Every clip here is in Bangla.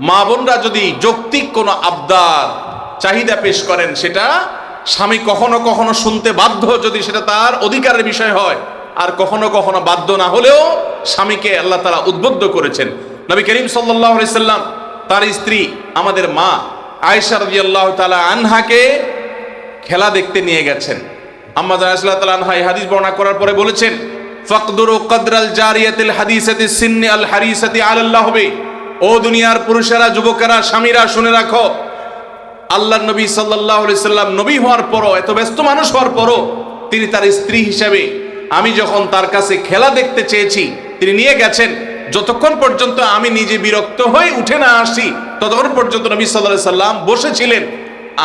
মা বোনরা যদি যৌক্তিক কোনো আবদার, চাহিদা পেশ করেন, সেটা স্বামী কখনো কখনো শুনতে বাধ্য যদি সেটা তার অধিকারের বিষয় হয়, আর কখনো কখনো বাধ্য না হলেও স্বামীকে আল্লাহ তারা উদ্বুদ্ধ করেছেন। নবী করিম সাল্লাম তার স্ত্রী, আমাদের মা আয়েশা রাদিয়াল্লাহু তাআলা আনহাকে খেলা দেখতে নিয়ে গেছেন। আম্মা তাআলা আনহা হাদিস বর্ণনা করার পরে বলেছেন, ফাকদুরু কদরাল জারিয়াতিল হাদিসাতি সিন্নি আল হারিসাতি আলাল্লাহ হবে ও দুনিয়ার পুরুষেরা, যুবকেরা, স্বামীরা, শুনে রাখো আল্লাহ নবী সাল্লাহ সাল্লাম নবী হওয়ার পরও, এত ব্যস্ত মানুষ হওয়ার পরও তিনি তার স্ত্রী হিসেবে আমি যখন তার কাছে খেলা দেখতে চেয়েছি, তিনি নিয়ে গেছেন, যতক্ষণ পর্যন্ত আমি নিজে বিরক্ত হয়ে উঠে না আসি, ততক্ষণ পর্যন্ত নবী সাল্লাহ সাল্লাম বসেছিলেন।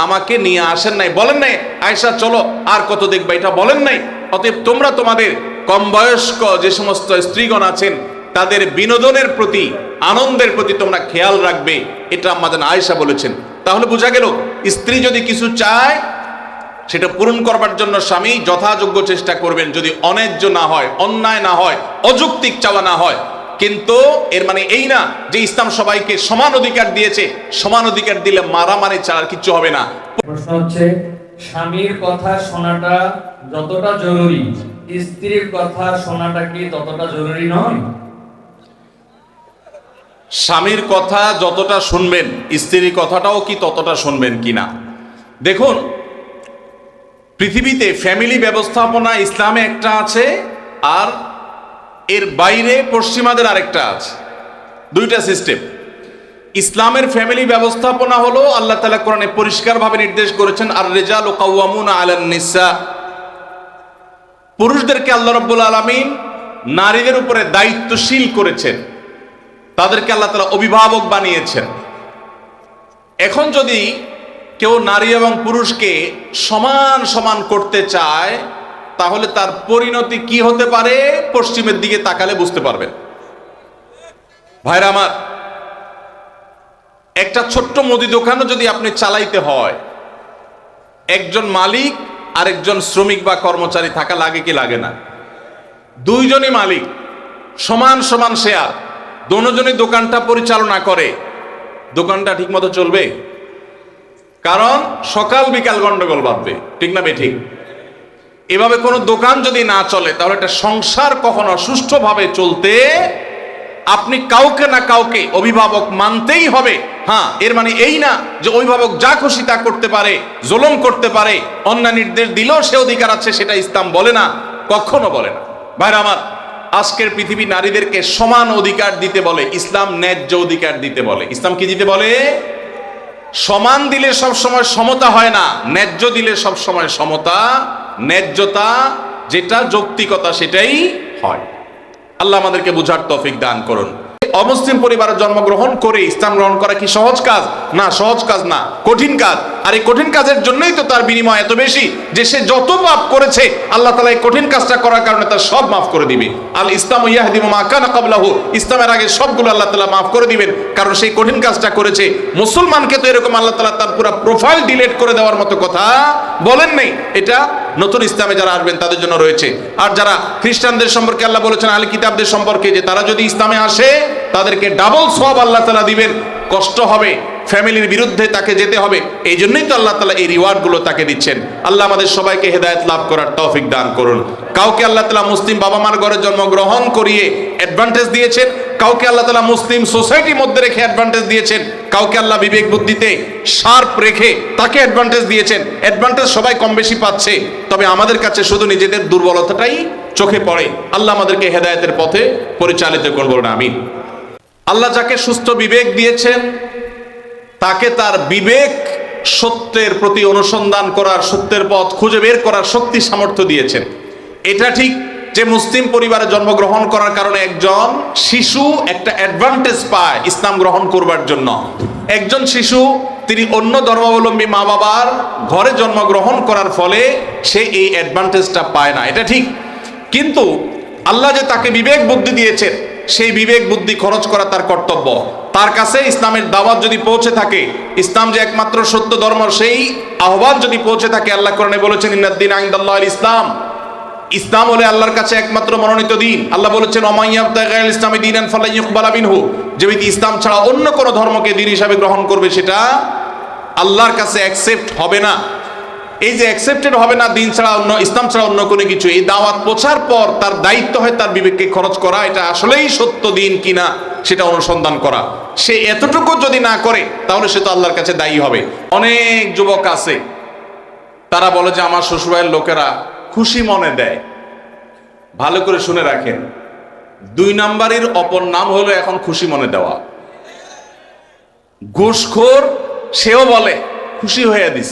আমাকে নিয়ে আসেন নাই, বলেন নাই আয়সা চলো, আর কত দেখবা? এটা বলেন নাই। অতএব তোমরা তোমাদের কম বয়স্ক যে সমস্ত স্ত্রীগণ আছেন তাদের বিনোদনের প্রতি, আনন্দের প্রতি তোমরা খেয়াল রাখবে, এটা আমাদের আয়েশা বলেছেন। তাহলে বোঝা গেল, স্ত্রী যদি কিছু চায়, সেটা পূরণ করবার জন্য স্বামী যথাযোগ্য চেষ্টা করবেন। যদি অন্যায্য না হয়, অন্যায় না হয়, অযৌক্তিক চাওয়া না হয়, কিন্তু এর মানে এই না যে ইসলাম সবাইকে সমান অধিকার দিয়েছে, সমান অধিকার দিলে মারামারি ছাড়া কিচ্ছু হবে না। প্রশ্ন হচ্ছে, স্বামীর কথা শোনাটা যতটা জরুরি, স্ত্রীর কথা শোনাটা কি ততটা জরুরি নয়? স্বামীর কথা যতটা শুনবেন, স্ত্রীর কথাটাও কি ততটা শুনবেন কি না দেখুন, পৃথিবীতে ফ্যামিলি ব্যবস্থাপনা ইসলামে একটা আছে, আর এর বাইরে পশ্চিমাদের আরেকটা আছে। দুইটা সিস্টেম ইসলামের ফ্যামিলি ব্যবস্থাপনা হলো, আল্লাহ তালা কোরআনে পরিষ্কারভাবে নির্দেশ করেছেন আর রেজাল ও কাউয়ামুন নিসা। পুরুষদেরকে আল্লাহ রব্বুল আলমিন নারীদের উপরে দায়িত্বশীল করেছেন। তাদেরকে আল্লাহ তালা অভিভাবক বানিয়েছেন। এখন যদি কেউ নারী এবং পুরুষকে সমান সমান করতে চায়, তাহলে তার পরিণতি কি হতে পারে? পশ্চিমের দিকে তাকালে বুঝতে পারবেন। ভাইরা আমার, একটা ছোট্ট মুদি দোকানও যদি আপনি চালাইতে হয়, একজন মালিক আর একজন শ্রমিক বা কর্মচারী থাকা লাগে কি লাগে না? দুইজনই মালিক, সমান সমান শেয়ার। দোনোজনই দোকানটা পরিচালনা করে। দোকানটা ঠিকমতো চলবে? কারণ সকাল বিকাল গন্ডগোল বাঁধবে। ঠিক না ঠিক এভাবে কোনো দোকান যদি না চলে, তাহলে একটা সংসার কখনো সুষ্ঠুভাবে চলতে আপনি কাউকে না কাউকে অভিভাবক মানতেই হবে। হ্যাঁ এর মানে এই না যে অভিভাবক যা খুশি তা করতে পারে, জোলম করতে পারে অন্য নির্দেশ দিলেও সে অধিকার আছে সেটা ইসলাম বলে না, কখনো বলে না। ভাইরা আমার আজকের পৃথিবী নারীদেরকে সমান অধিকার দিতে বলে, ইসলাম ন্যায্য অধিকার দিতে বলে। ইসলাম কি দিতে বলে? সমান দিলে সব সময় সমতা হয় না, ন্যায্য দিলে সব সময় সমতা, ন্যায্যতা যেটা যৌক্তিকতা সেটাই হয়। আল্লাহ আমাদেরকে বুঝার তৌফিক দান করুন। অমুসলিম পরিবারে জন্মগ্রহণ করে ইসলাম গ্রহণ করা কি সহজ কাজ? না, সহজ কাজ না, কঠিন কাজ। আর এই কঠিন কাজের জন্যই তো তার বিনিময় এত বেশি যে সে যত পাপ করেছে, আল্লাহ তালা এই কঠিন কাজটা করার কারণে তার সব মাফ করে দিবে। আল ইসলাম ইয়াহদিম মা কানা কাবলাহু ইসলামের আগে সবগুলো আল্লাহ তালা মাফ করে দিবেন, কারণ সেই কঠিন কাজটা করেছে। মুসলমানকে তো এরকম আল্লাহ তালা তার পুরো প্রোফাইল ডিলেট করে দেওয়ার মতো কথা বলেন নেই। এটা নতুন ইসলামে যারা আসবেন, তাদের জন্য রয়েছে। আর যারা খ্রিস্টানদের সম্পর্কে আল্লাহ বলেছেন আলী কিতাবদের সম্পর্কে, যে তারা যদি ইসলামে আসে, তাদেরকে ডাবল সব আল্লাহ তালা দিবেন। কষ্ট হবে। ফ্যামিলির বিরুদ্ধে তাকে যেতে হবে। এই জন্যই তো আল্লাহ তালা এই রিওয়ার্ডগুলো তাকে দিচ্ছেন। আল্লাহ আমাদের সবাইকে হেদায়ত লাভ করার তৌফিক দান করুন। কাউকে আল্লাহ তালা মুসলিম বাবা মার ঘরে জন্মগ্রহণ করিয়ে অ্যাডভান্টেজ দিয়েছেন, কাউকে আল্লাহ তালা মুসলিম সোসাইটির মধ্যে রেখে অ্যাডভান্টেজ দিয়েছেন, কাউকে আল্লাহ বিবেক বুদ্ধিতে শার্প রেখে তাকে অ্যাডভান্টেজ দিয়েছেন। অ্যাডভান্টেজ সবাই কম বেশি পাচ্ছে। তবে আমাদের কাছে শুধু নিজেদের দুর্বলতাটাই চোখে পড়ে। আল্লাহ আমাদেরকে হেদায়তের পথে পরিচালিত করব না আমি আল্লাহ যাকে সুস্থ বিবেক দিয়েছেন তাকে তার বিবেক সত্যের প্রতি অনুসন্ধান করার সত্যের পথ খুঁজে বের করার শক্তি সামর্থ্য দিয়েছেন। এটা ঠিক যে মুসলিম পরিবারে জন্মগ্রহণ করার কারণে একজন শিশু একটা অ্যাডভান্টেজ পায় ইসলাম গ্রহণ করবার জন্য। একজন শিশু, তিনি অন্য ধর্মাবলম্বী মা বাবার ঘরে জন্মগ্রহণ করার ফলে সে এই অ্যাডভান্টেজটা পায় না। এটা ঠিক। কিন্তু আল্লাহ যে তাকে বিবেক বুদ্ধি দিয়েছেন সেই বিবেক বুদ্ধি খরচ করা তার কর্তব্য। তার কাছে ইসলামের দাওয়াত যদি পৌঁছে থাকে, ইসলাম যে একমাত্র সত্য ধর্ম, সেই আহ্বান যদি পৌঁছে থাকে, আল্লাহ কোরআনে বলেছেন ইন্নাদ্দিন আইন্দাল্লাহ ইসলাম। ইসলাম হলে আল্লাহর কাছে একমাত্র মনোনীত দিন। আল্লাহ বলেছেন ইসলামী দিন আন যে ব্যক্তি ইসলাম ছাড়া অন্য কোনো ধর্মকে দিন হিসাবে গ্রহণ করবে, সেটা আল্লাহর কাছে অ্যাকসেপ্ট হবে না। এই যে অ্যাকসেপ্টেড হবে না, দিন ছাড়া অন্য, ইসলাম ছাড়া অন্য কোনো কিছু, এই দাওয়াত পৌঁছার পর তার দায়িত্ব হয় তার বিবেককে খরচ করা, এটা আসলেই সত্য দিন কিনা সেটা অনুসন্ধান করা। সে এতটুকু যদি না করে, তাহলে সে তো আল্লাহর কাছে দায়ী হবে। অনেক যুবক আছে, তারা বলে যে আমার শ্বশুরবাড়ির লোকেরা খুশি মনে দেয়। ভালো করে শুনে রাখেন, দুই নাম্বারের অপর নাম হলো এখন খুশি মনে দেওয়া। ঘুষখোর, সেও বলে, খুশি হয়ে দিস।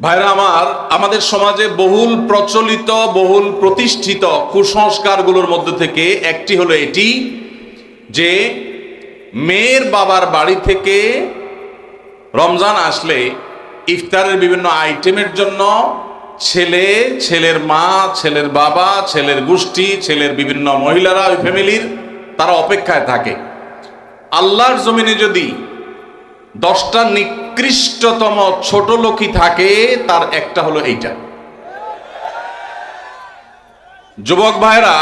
ভাইরা আমার, আমাদের সমাজে বহুল প্রচলিত, বহুল প্রতিষ্ঠিত কুসংস্কারগুলোর মধ্যে থেকে একটি হলো এটি যে মেয়ের বাবার বাড়ি থেকে রমজান আসলে ইফতারের বিভিন্ন আইটেমের জন্য ছেলে, ছেলের মা, ছেলের বাবা, ছেলের গোষ্ঠী, ছেলের বিভিন্ন মহিলারা, ওই ফ্যামিলির তারা অপেক্ষায় থাকে। আল্লাহর জমিনে যদি দশটা নিকৃষ্টতম ছোট লোকই থাকে, তার একটা হলো এইটা। যুবক ভাইরা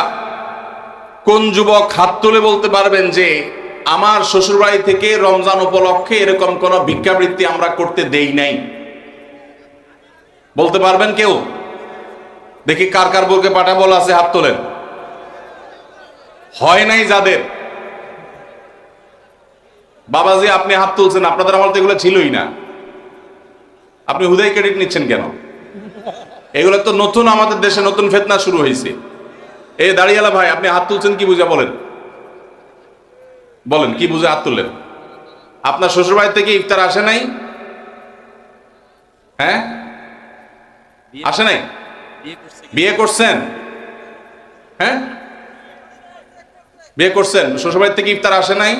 কোন যুবক হাত তুলে বলতে পারবেন যে, আমার শ্বশুরবাড়ি থেকে রমজান উপলক্ষে এরকম কোন ভিক্ষাবৃত্তি আমরা করতে দেই নাই বলতে পারবেন কেউ? দেখি কার কার বলকে পাঠা বলা আছে হাত তোলেন। হয় নাই যাদের? বাবাজি আপনি হাত তুলছেন আপনাদের আমার তো এগুলো ছিলই না। আপনি হুদাই ক্রেডিট নিচ্ছেন কেন? এগুলো তো নতুন আমাদের দেশে নতুন ফেতনা শুরু হয়েছে। এই দাঁড়িয়ালা ভাই আপনি হাত তুলছেন কি বুঝা বলেন? বলেন কি বুঝে হাত তুললেন? আপনার শ্বশুরবাড়ি থেকে ইফতার আসে নাই? হ্যাঁ? আসে নাই? বিয়ে করছেন? হ্যাঁ? বিয়ে করছেন? শ্বশুরবাড়ি থেকে ইফতার আসে নাই?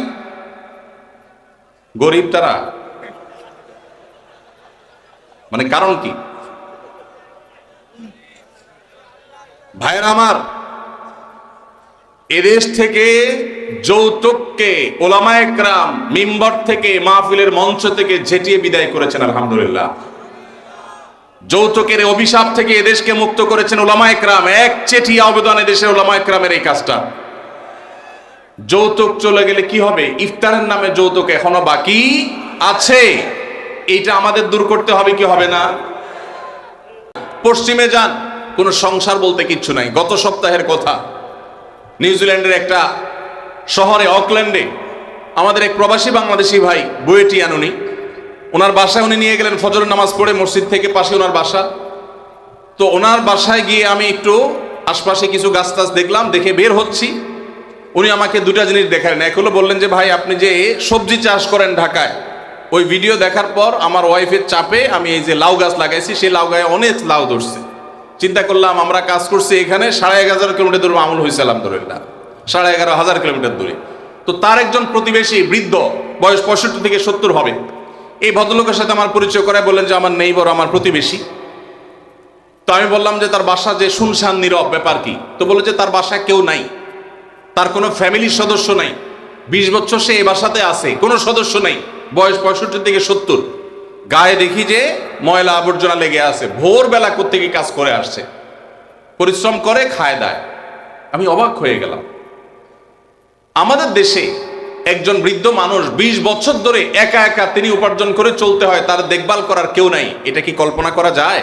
গরিব তারা? মানে কারণ কি? ভাইয়ের আমার এদেশ থেকে যৌতুককে ওলামায়ে মিম্বর থেকে মাহফিলের মঞ্চ থেকে ঝেটিয়ে বিদায় করেছেন, আলহামদুলিল্লাহ। যৌতুকের অভিশাপ থেকে এদেশকে মুক্ত করেছেন ওলামায়ে এক চেটি আবেদন এদেশের ওলামায়ে এই কাজটা। যৌতুক চলে গেলে কি হবে? ইফতারের নামে যৌতুক এখনও বাকি আছে। এইটা আমাদের দূর করতে হবে, কি হবে না? পশ্চিমে যান, কোনো সংসার বলতে কিচ্ছু নাই। গত সপ্তাহের কথা। নিউজিল্যান্ডের একটা শহরে, অকল্যান্ডে, আমাদের এক প্রবাসী বাংলাদেশি ভাই, বুয়েটি আনুনি। ওনার বাসায় উনি নিয়ে গেলেন ফজরের নামাজ পড়ে মসজিদ থেকে পাশে ওনার বাসা। তো ওনার বাসায় গিয়ে আমি একটু আশপাশে কিছু গাছ টাছ দেখলাম, দেখে বের হচ্ছি। উনি আমাকে দুটা জিনিস দেখালেন। এক হলো বললেন যে, ভাই, আপনি যে সবজি চাষ করেন ঢাকায়, ওই ভিডিও দেখার পর আমার ওয়াইফের চাপে আমি এই যে লাউ গাছ লাগাইছি, সেই লাউ গায়ে অনেক লাউ ধরছে। চিন্তা করলাম, আমরা কাজ করছি এখানে, সাড়ে এগারো কিলোমিটার দূরে আমল হয়েছে আলহামদুলিল্লাহ সাড়ে এগারো হাজার কিলোমিটার দূরে। তো তার একজন প্রতিবেশী বৃদ্ধ, বয়স পঁয়ষট্টি থেকে সত্তর হবে, এই ভদ্রলোকের সাথে আমার পরিচয় করে বললেন যে, আমার নেইবর, আমার প্রতিবেশী। তো আমি বললাম যে, তার বাসা যে শুনশান নীরব, ব্যাপার কি? তো বলে যে, তার বাসায় কেউ নাই। তার কোনো ফ্যামিলির সদস্য নাই। বিশ বছর সে এই বাসাতে আছে, কোনো সদস্য নাই। বয়স পঁয়ষট্টি থেকে সত্তর। গায়ে দেখি যে ময়লা আবর্জনা লেগে আছে, ভোরবেলা থেকে কাজ করে আসছে। পরিশ্রম করে খায় দায়। আমি অবাক হয়ে গেলাম। আমাদের দেশে একজন বৃদ্ধ মানুষ ২০ বছর ধরে একা একা তিনি উপার্জন করে চলতে হয়, তার দেখভাল করার কেউ নাই। এটা কি কল্পনা করা যায়?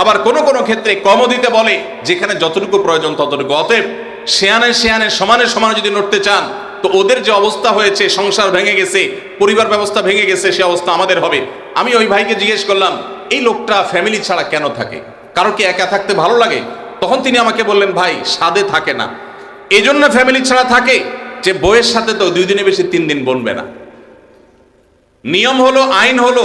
আবার কোনো কোনো ক্ষেত্রে কমও দিতে বলে, যেখানে যতটুকু প্রয়োজন ততটুকু। অতএব শেয়ানে শেয়ানে, সমানে সমানে যদি নড়তে চান, তো ওদের যে অবস্থা হয়েছে, সংসার ভেঙে গেছে, পরিবার ব্যবস্থা ভেঙে গেছে, সে অবস্থা আমাদের হবে। আমি ওই ভাইকে জিজ্ঞেস করলাম, এই লোকটা ফ্যামিলি ছাড়া কেন থাকে? কারও কি একা থাকতে ভালো লাগে? তখন তিনি আমাকে বললেন, ভাই সাদে থাকে না। এই জন্য ফ্যামিলি ছাড়া থাকে যে বইয়ের সাথে তো দুই দিনে বেশি তিন দিন বনবে না। নিয়ম হলো, আইন হলো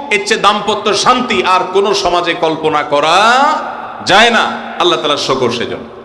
এর চেয়ে দাম্পত্য শান্তি আর কোনো সমাজে কল্পনা করা যায় না। আল্লাহ তালা শকর সেজন্য।